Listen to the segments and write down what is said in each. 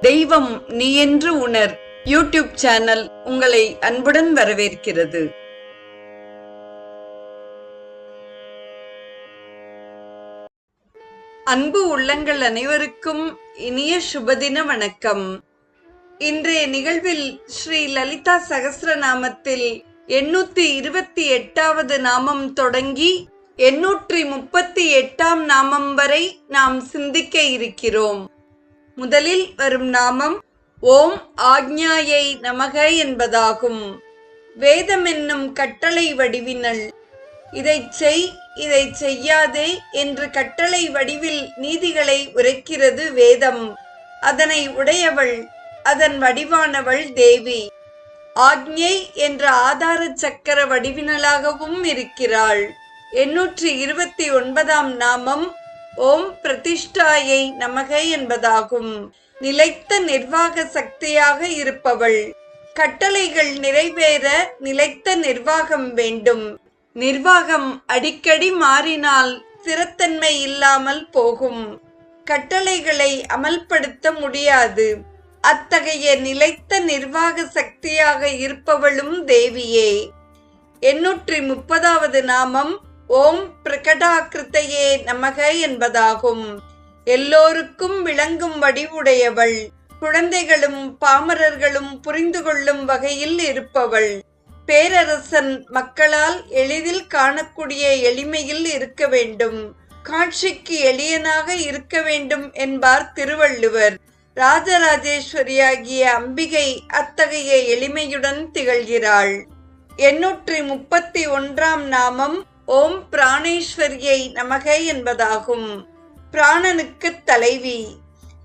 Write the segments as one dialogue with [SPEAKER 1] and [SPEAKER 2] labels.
[SPEAKER 1] தெய்வம் நீ என்று உணர். யூடியூப் சேனல் உங்களை அன்புடன் வரவேற்கிறது. அன்பு உள்ளங்கள் அனைவருக்கும் இனிய சுபதின வணக்கம். இன்றைய நிகழ்வில் ஸ்ரீ லலிதா சகஸ்ரநாமத்தில் எண்ணூத்தி இருபத்தி எட்டாவது நாமம் தொடங்கி எண்ணூற்றி முப்பத்தி எட்டாம் நாமம் வரை நாம் சிந்திக்க இருக்கிறோம். முதலில் வரும் நாமம் ஓம் ஆக்ஞாயை நமக என்பதாகும். வேதம் என்னும் கட்டளை வடிவினல் இதைச் செய் இதை செய்யாதே என்று கட்டளை வடிவில் நீதிகளை உரைக்கிறது வேதம். அதனை உடையவள் அதன் வடிவானவள் தேவி. ஆக்ஞை என்ற ஆதார சக்கர வடிவினலாகவும் இருக்கிறாள். எண்ணூற்றி இருபத்தி ஒன்பதாம் நாமம் ஓம் பிரதிஷ்டாயை நமக என்பதாகும். நிலைத்த நிர்வாக சக்தியாக இருப்பவள். கட்டளைகள் நிறைவேற நிலைத்த நிர்வாகம் வேண்டும். நிர்வாகம் அடிக்கடி மாறினால் ஸ்திரத்தன்மை இல்லாமல் போகும். கட்டளைகளை அமல்படுத்த முடியாது. அத்தகைய நிலைத்த நிர்வாக சக்தியாக இருப்பவளும் தேவியே. எண்ணூற்றி முப்பதாவது நாமம் ஓம் பிரகடாக்கிருத்தையே நமக என்பதாகும். எல்லோருக்கும் விளங்கும் வடிவுடையவள். குழந்தைகளும் பாமரர்களும் புரிந்து கொள்ளும் வகையில் இருப்பவள். பேரரசன் மக்களால் எளிதில் காணக்கூடிய எளிமையில் இருக்க வேண்டும். காட்சிக்கு எளியனாக இருக்க வேண்டும் என்பார் திருவள்ளுவர். ராஜராஜேஸ்வரியாகிய அம்பிகை அத்தகைய எளிமையுடன் திகழ்கிறாள். எண்ணூற்றி முப்பத்தி ஒன்றாம் நாமம் ஓம் பிராணேஸ்வரியை நமக என்பதாகும். பிராணனுக்கு தலைவி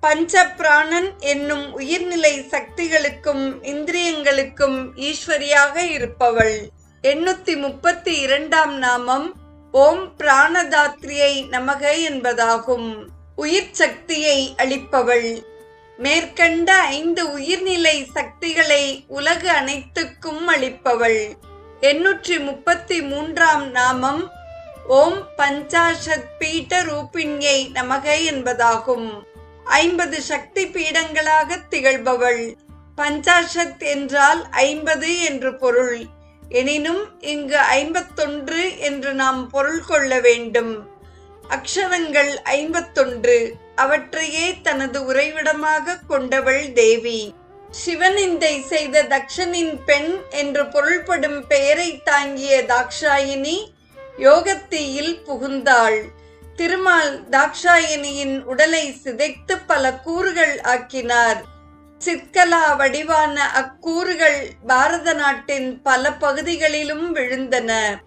[SPEAKER 1] பஞ்ச பிராணன் என்னும் உயிர்நிலை சக்திகளுக்கும் இந்திரியங்களுக்கும் ஈஸ்வரியாக இருப்பவள். எண்ணூத்தி முப்பத்தி இரண்டாம் நாமம் ஓம் பிராணதாத்ரியை நமக என்பதாகும். உயிர் சக்தியை அளிப்பவள். மேற்கண்ட ஐந்து உயிர்நிலை சக்திகளை உலகு அனைத்துக்கும் அளிப்பவள். எண்ணூற்றி முப்பத்தி மூன்றாம் நாமம் ஓம் பஞ்சாஷத் பீட்ட ரூபிண்யை நமகை என்பதாகும். ஐம்பது சக்தி பீடங்களாக திகழ்பவள். பஞ்சாஷத் என்றால் ஐம்பது என்று பொருள். எனினும் இங்கு ஐம்பத்தொன்று என்று நாம் பொருள் கொள்ள வேண்டும். அக்ஷரங்கள் ஐம்பத்தொன்று. அவற்றையே தனது உறைவிடமாக கொண்டவள் தேவி. சிவனிந்தை செய்த தக்ஷனின் பெண் என்று பொருள்படும் பெயரை தாங்கிய தாக்ஷாயினி யோகத்தீயில் புகுந்தாள். திருமால் தாக்ஷாயினியின் உடலை சிதைத்து பல கூறுகள் ஆக்கினார். சிற்கலா வடிவான அக்கூறுகள் பாரத நாட்டின் பல பகுதிகளிலும் விழுந்தன.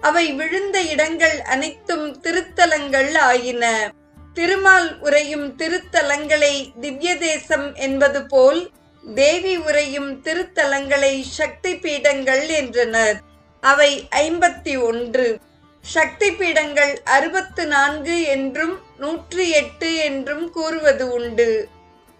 [SPEAKER 1] அவை விழுந்த இடங்கள் அனைத்தும் திருத்தலங்கள் ஆயின. திருமால் உரையும் திருத்தலங்களை திவ்ய தேசம் என்பது போல் தேவி உரையும் திருத்தலங்களை சக்தி பீடங்கள் என்றனர். அவை ஐம்பத்தி ஒன்று. சக்தி பீடங்கள் அறுபத்து நான்கு என்றும் நூற்றி எட்டு என்றும் கூறுவது உண்டு.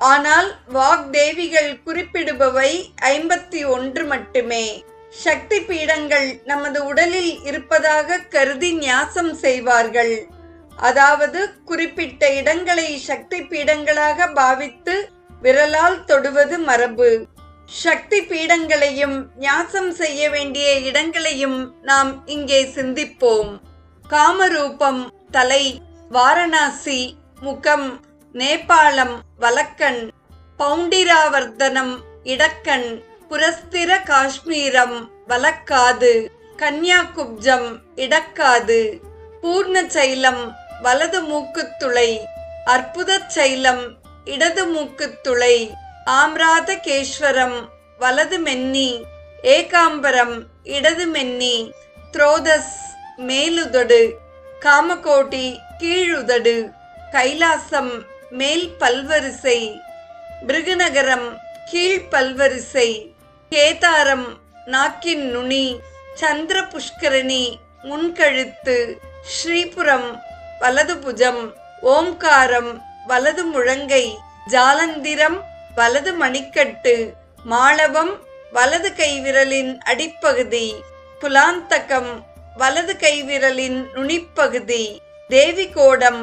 [SPEAKER 1] ஆனால் வாக்தேவிகள் குறிப்பிடுபவை ஐம்பத்தி ஒன்று மட்டுமே. சக்தி பீடங்கள் நமது உடலில் இருப்பதாக கருதி நியாசம் செய்வார்கள். அதாவது குறிப்பிட்ட இடங்களை சக்தி பீடங்களாக பாவித்து விரலால் தொடுவது மரபு. சக்தி பீடங்களையும் ஞாசம் செய்ய வேண்டிய இடங்களையும் நாம் இங்கே சிந்திப்போம். காமரூபம் தலை வாரணாசி முகம் நேபாளம் வலக்கண் பவுண்டிராவர்தனம் இடக்கண் புரஸ்திர காஷ்மீரம் வலக்காது கன்யாகுப்ஜம் இடக்காது பூர்ண சைலம் வலது மூக்குத்துளை அற்புத சைலம் இடது மூக்குத்துளை ஆம்ராதகேஸ்வரம் வலது மென்னி ஏகாம்பரம் இடது மென்னி த்ரோதஸ் மேலுதடு காமகோட்டி கீழுதடு கைலாசம் மேல் பல்வரிசை பிருகுநகரம் கீழ் பல்வரிசை கேதாரம் நாக்கின் நுனி சந்திர புஷ்கரணி முன்கழுத்து ஸ்ரீபுரம் வலது புஜம் ஓம்காரம் வலது முழங்கை ஜாலந்திரம் வலது மணிக்கட்டு மாளவம் வலது கைவிரலின் அடிப்பகுதி புலாந்தகம் வலது கைவிரலின் நுனிப்பகுதி தேவிகோடம்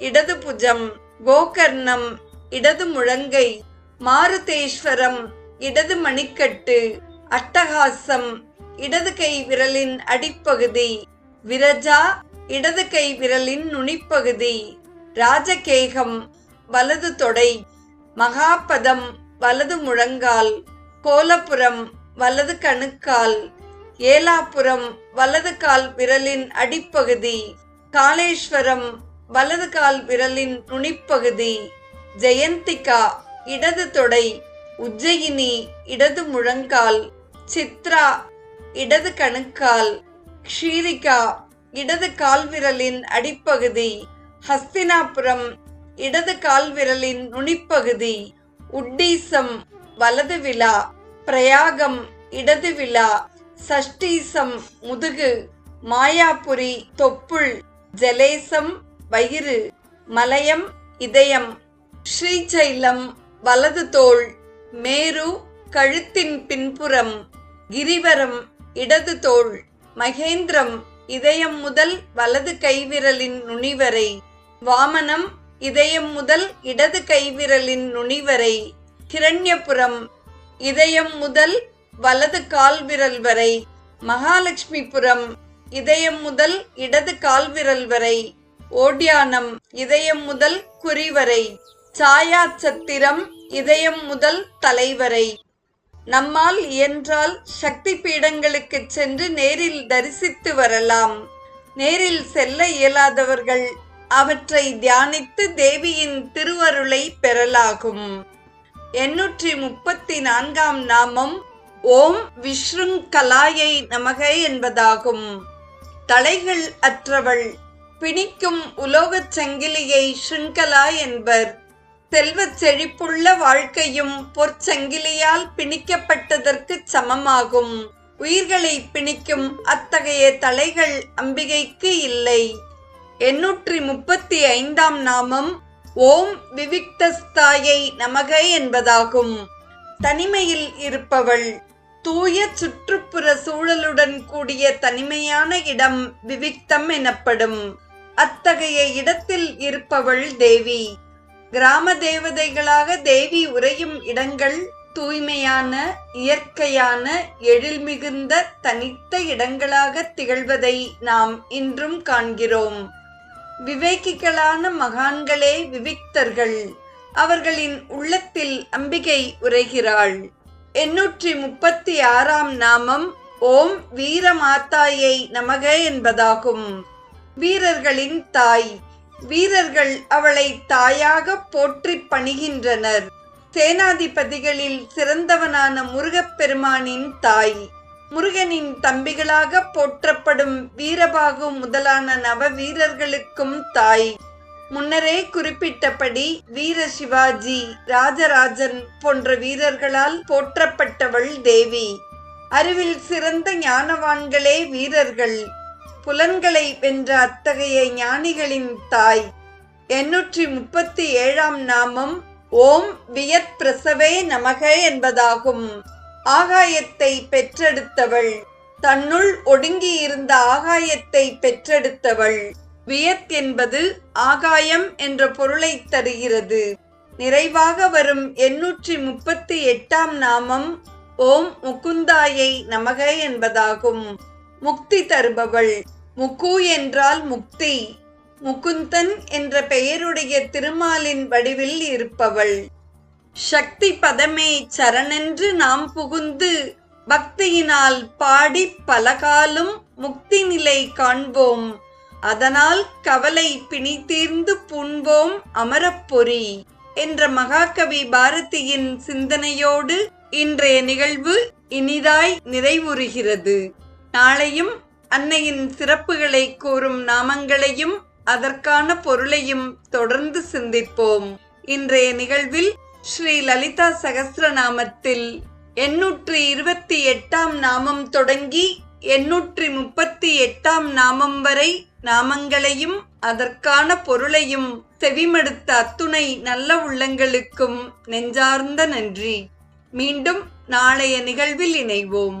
[SPEAKER 1] இடது புஜம் கோகர்ணம் இடது முழங்கை மாருதேஸ்வரம் இடது மணிக்கட்டு அட்டகாசம் இடது கை விரலின் அடிப்பகுதி விரஜா இடது கை விரலின் நுனிப்பகுதி. ராஜகேகம் வலது தொடை மகாபதம் வலது முழங்கால் கோலபுரம் வலது கணுக்கால் ஏலாப்புறம் வலது கால் விரலின் அடிப்பகுதி காளேஸ்வரம் வலது கால் விரலின் நுனிப்பகுதி ஜெயந்திகா இடது தொடை உஜ்ஜயினி இடது முழங்கால் சித்ரா இடது கணுக்கால் க்ஷீரிகா இடது கால்விரலின் அடிப்பகுதி. ஹஸ்தினாபுரம் இடது கால்விரலின் நுனிப்பகுதி உட்டீசம் வலது விழா பிரயாகம் இடது விழா சஷ்டீசம் முதுகு மாயாபுரி தொப்புள் ஜலேசம் வயிறு மலயம் இதயம் ஸ்ரீசைலம் வலது தோள் மேரு கழுத்தின் பின்புறம் கிரிவரம் இடது தோள் மகேந்திரம் இதயம் முதல் வலது கைவிரலின் நுனிவரை. வாமனம் இதயம் முதல் இடது கைவிரலின் நுனிவரை. கிரண்யபுரம் இதயம் முதல் வலது கால்விரல் வரை. மகாலட்சுமிபுரம் இதயம் முதல் இடது கால்விரல் வரை. ஓடியானம் இதயம் முதல் குறிவரை. சாயாச்சத்திரம் இதயம் முதல் தலைவரை. நம்மால் இயன்றால் சக்தி பீடங்களுக்கு சென்று நேரில் தரிசித்து வரலாம். நேரில் செல்ல இயலாதவர்கள் அவற்றை தியானித்து தேவியின் திருவருளை பெறலாகும். எண்ணூற்றி முப்பத்தி நான்காம் நாமம் ஓம் விஷ்ருங்கலாயை நமக என்பதாகும். தலைகள் அற்றவள் பிணிக்கும் உலோகச் சங்கிலியை ஸ்ருங்கலா என்பர். செல்வச் செழிப்புள்ள வாழ்க்கையும் பொற்சங்கிலியால் பிணிக்கப்பட்டதற்கு சமமாகும். உயிர்களை பிணிக்கும் அத்தகைய தலைகள் அம்பிகைக்கு இல்லை. எண்ணூற்றி முப்பத்தி ஐந்தாம் நாமம் ஓம் விவிக்தஸ்தாயை நமக என்பதாகும். தனிமையில் இருப்பவள் தூய சுற்றுப்புற சூழலுடன் கூடிய தனிமையான இடம் விவிக்தம் எனப்படும். அத்தகைய இடத்தில் இருப்பவள் தேவி. கிராம தேவதைகளாக தேவி உறையும் இடங்கள் தூய்மையான இயற்கையான எழில் மிகுந்த தனித்த இடங்களாக திகழ்வதை நாம் இன்றும் காண்கிறோம். விவேகிகளான மகான்களே விவிக்தர்கள் அவர்களின் உள்ளத்தில் அம்பிகை உரைகிறாள். எண்ணூற்றி முப்பத்தி ஆறாம் நாமம் ஓம் வீரமாத்தாயை நமக என்பதாகும். வீரர்களின் தாய். வீரர்கள் அவளை தாயாக போற்றி பணிகின்றனர். சேனாதிபதிகளில் சிறந்தவனான முருகப்பெருமானின் தாய். முருகனின் தம்பிகளாக போற்றப்படும் வீரபாகு முதலான நவ வீரர்களுக்கும் தாய். முன்னரே குறிப்பிட்டபடி வீர சிவாஜி ராஜராஜன் போன்ற வீரர்களால் போற்றப்பட்டவள் தேவி. அறிவில் சிறந்த ஞானவான்களே வீரர்கள். புலன்களை வென்ற அத்தகைய ஞானிகளின் தாய். எண்ணூற்றி முப்பத்தி ஏழாம் நாமம் ஓம் வியத் பிரசவே நமக என்பதாகும். ஆகாயத்தை பெற்றெடுத்தவள். தன்னுள் ஒடுங்கி இருந்த ஆகாயத்தை பெற்றெடுத்தவள். வியத் என்பது ஆகாயம் என்ற பொருளை தருகிறது. நிறைவாக வரும் எண்ணூற்றி முப்பத்தி எட்டாம் நாமம் ஓம் முகுந்தாயை நமக என்பதாகும். முக்தி தருபவள். முக்கு என்றால் முக்தி முகுந்தன் என்ற பெயருடைய திருமாலின் வடிவில் இருப்பவள். சக்தி பதமே சரணென்று நாம் புகுந்து பக்தியினால் பாடி பலகாலும் முக்தி நிலை காண்போம். அதனால் கவலை பிணி தீர்ந்து புண்போம் அமரப்பொறி என்ற மகாகவி பாரதியின் சிந்தனையோடு இன்றைய நிகழ்வு இனிதாய் நிறைவுறுகிறது. நாளையும் அன்னையின் சிறப்புகளை கூறும் நாமங்களையும் அதற்கான பொருளையும் தொடர்ந்து சிந்திப்போம். இன்றைய நிகழ்வில் ஸ்ரீ லலிதா சகஸ்ரநாமத்தில் எண்ணூற்றி இருபத்தி எட்டாம் நாமம் தொடங்கி எண்ணூற்றி முப்பத்தி எட்டாம் நாமம் வரை நாமங்களையும் அதற்கான பொருளையும் செவிமடுத்த அத்துணை நல்ல உள்ளங்களுக்கும் நெஞ்சார்ந்த நன்றி. மீண்டும் நாளைய நிகழ்வில் இணைவோம்.